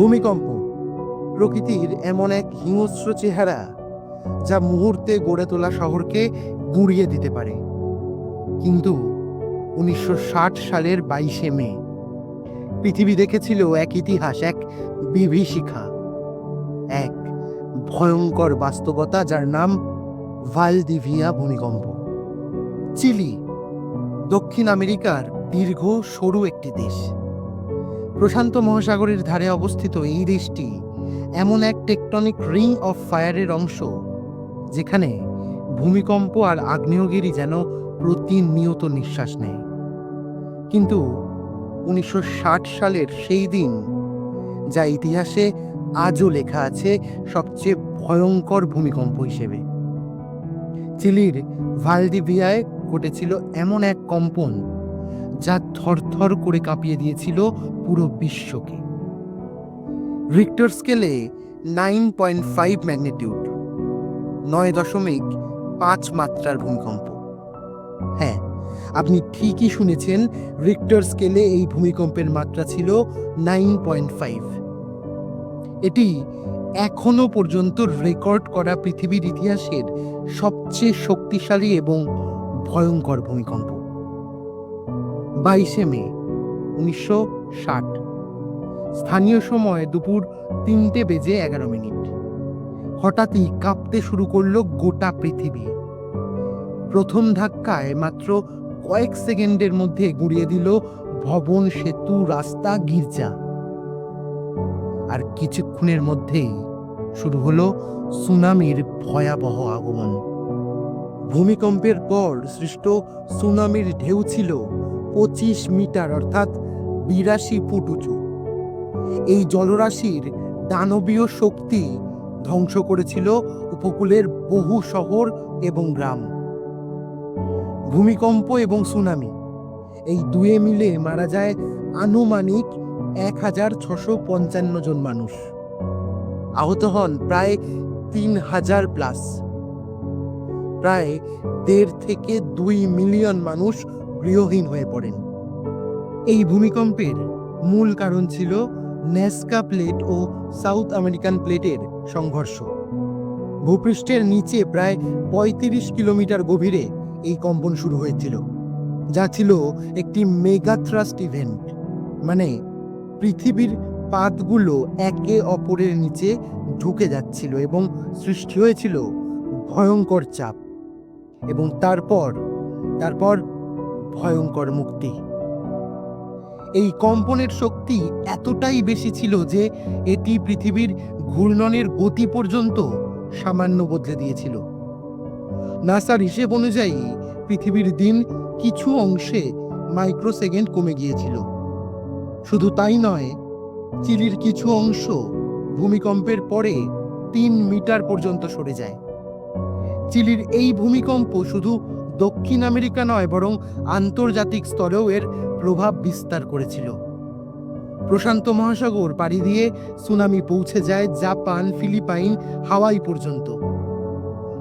ভূমিকম্প। প্রকৃতির এমন এক হিংস্র চেহারা যা মুহূর্তে গড়ে তোলা শহরকে গুঁড়িয়ে দিতে পারে। কিন্তু উনিশশো ষাট সালের বাইশে মে, পৃথিবী দেখেছিল এক ইতিহাস, এক বিভীষিকা, এক ভয়ঙ্কর বাস্তবতা যার নাম ভালদিভিয়া ভূমিকম্প। চিলি, দক্ষিণ আমেরিকার দীর্ঘ সরু একটি দেশ। প্রশান্ত মহাসাগরের ধারে অবস্থিত এই দেশটি এমন এক টেকটনিক রিং অফ ফায়ারের অংশ, যেখানে ভূমিকম্প আর আগ্নেয়গিরি যেন প্রতিনিয়ত নিঃশ্বাস নেয়। কিন্তু উনিশশো ষাট সালের সেই দিন, যা ইতিহাসে আজও লেখা আছে সবচেয়ে ভয়ঙ্কর ভূমিকম্প হিসেবে। চিলির ভালদিভিয়ায় ঘটেছিল এমন এক কম্পন যা থরথর করে কাঁপিয়ে দিয়েছিল পুরো বিশ্বকে। রিক্টর স্কেলে নাইন পয়েন্ট ফাইভ ম্যাগনিটিউড নয় দশমিক পাঁচ মাত্রার ভূমিকম্প। হ্যাঁ আপনি ঠিকই শুনেছেন রিক্টর স্কেলে এই ভূমিকম্পের মাত্রা ছিল নাইন পয়েন্ট ফাইভ এটি এখনও পর্যন্ত রেকর্ড করা পৃথিবীর ইতিহাসের সবচেয়ে শক্তিশালী এবং ভয়ঙ্কর ভূমিকম্প। বাইশে মে, উনিশশো ষাট। স্থানীয় সময় দুপুর তিনটে বেজে এগারো মিনিট। হঠাৎই কাঁপতে শুরু করল গোটা পৃথিবী। প্রথম ধাক্কায় মাত্র কয়েক সেকেন্ডের মধ্যে গুঁড়িয়ে দিল ভবন, সেতু, রাস্তা, গির্জা। আর কিছুক্ষণের মধ্যেই শুরু হলো সুনামির ভয়াবহ আগমন। ভূমিকম্পের পর সৃষ্ট সুনামির ঢেউ ছিল পঁচিশ মিটার, অর্থাৎ বিরাশি ফুট উঁচু। এই জলরাশির দানবীয় শক্তি ধ্বংস করেছিল উপকূলের বহু শহর এবং গ্রাম। ভূমিকম্প এবং সুনামি, এই দুয়ে মিলে মারা যায় আনুমানিক এক হাজার ছশো পঞ্চান্ন জন মানুষ। আহত হন প্রায় তিন হাজার প্লাস। প্রায় দেড় থেকে দুই মিলিয়ন মানুষ গৃহহীন হয়ে পড়েন। এই ভূমিকম্পের মূল কারণ ছিল নেস্কা প্লেট ও সাউথ আমেরিকান প্লেটের সংঘর্ষ। ভূপৃষ্ঠের নিচে প্রায় পঁয়ত্রিশ কিলোমিটার গভীরে এই কম্পন শুরু হয়েছিল, যা ছিল একটি মেগা থ্রাস্ট ইভেন্ট মানে পৃথিবীর পাতগুলো একে অপরের নিচে ঢুকে যাচ্ছিল এবং সৃষ্টি হয়েছিল ভয়ঙ্কর চাপ। এবং তারপর তারপর ভয়ঙ্কর মুক্তি। এই কম্পনের শক্তি এতটাই বেশি ছিল যে এটি পৃথিবীর ঘূর্ণনের গতি পর্যন্ত সামান্য বদলে দিয়েছিল। নাসার হিসেব অনুযায়ী পৃথিবীর দিন কিছু অংশে মাইক্রোসেকেন্ড কমে গিয়েছিল। শুধু তাই নয়, চিলির কিছু অংশ ভূমিকম্পের পরে তিন মিটার পর্যন্ত সরে যায়। চিলির এই ভূমিকম্প শুধু দক্ষিণ আমেরিকা নয়, বরং আন্তর্জাতিক স্তরেও এর প্রভাব বিস্তার করেছিল। প্রশান্ত মহাসাগর পাড়ি দিয়ে সুনামি পৌঁছে যায় জাপান, ফিলিপাইন, হাওয়াই পর্যন্ত।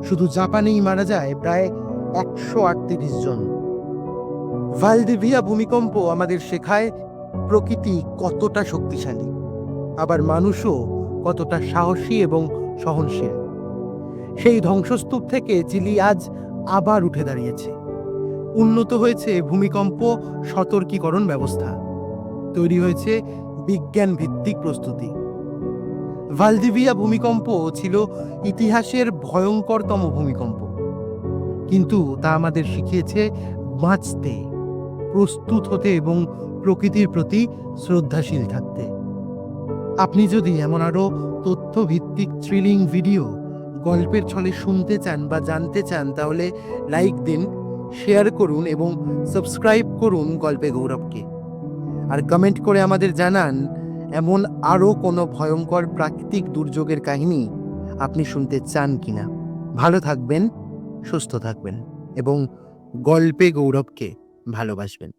শুধু জাপানেই মারা যায় প্রায় একশো আটত্রিশ জন। ভালদিভিয়া ভূমিকম্প আমাদের শেখায় প্রকৃতি কতটা শক্তিশালী। আবার মানুষও কতটা সাহসী এবং সহনশীল। সেই ধ্বংসস্তূপ থেকে চিলি আজ আবার উঠে দাঁড়িয়েছে। উন্নত হয়েছে ভূমিকম্প সতর্কীকরণ ব্যবস্থা। তৈরি হয়েছে বিজ্ঞান ভিত্তিক প্রস্তুতি। ভালদিভিয়া ভূমিকম্প ছিল ইতিহাসের ভয়ঙ্করতম ভূমিকম্প। কিন্তু তা আমাদের শিখিয়েছে বাঁচতে, প্রস্তুত হতে এবং প্রকৃতির প্রতি শ্রদ্ধাশীল থাকতে। আপনি যদি এমন আরও তথ্যভিত্তিক থ্রিলিং ভিডিও গল্পের ছলে শুনতে চান বা জানতে চান, তাহলে লাইক দিন শেয়ার করুন এবং সাবস্ক্রাইব করুন গল্পে গৌরবকে। আর কমেন্ট করে আমাদের জানান, এমন আরও কোনো ভয়ঙ্কর প্রাকৃতিক দুর্যোগের কাহিনী আপনি শুনতে চান কিনা। ভালো থাকবেন, সুস্থ থাকবেন এবং গল্পে গৌরবকে ভালোবাসবেন।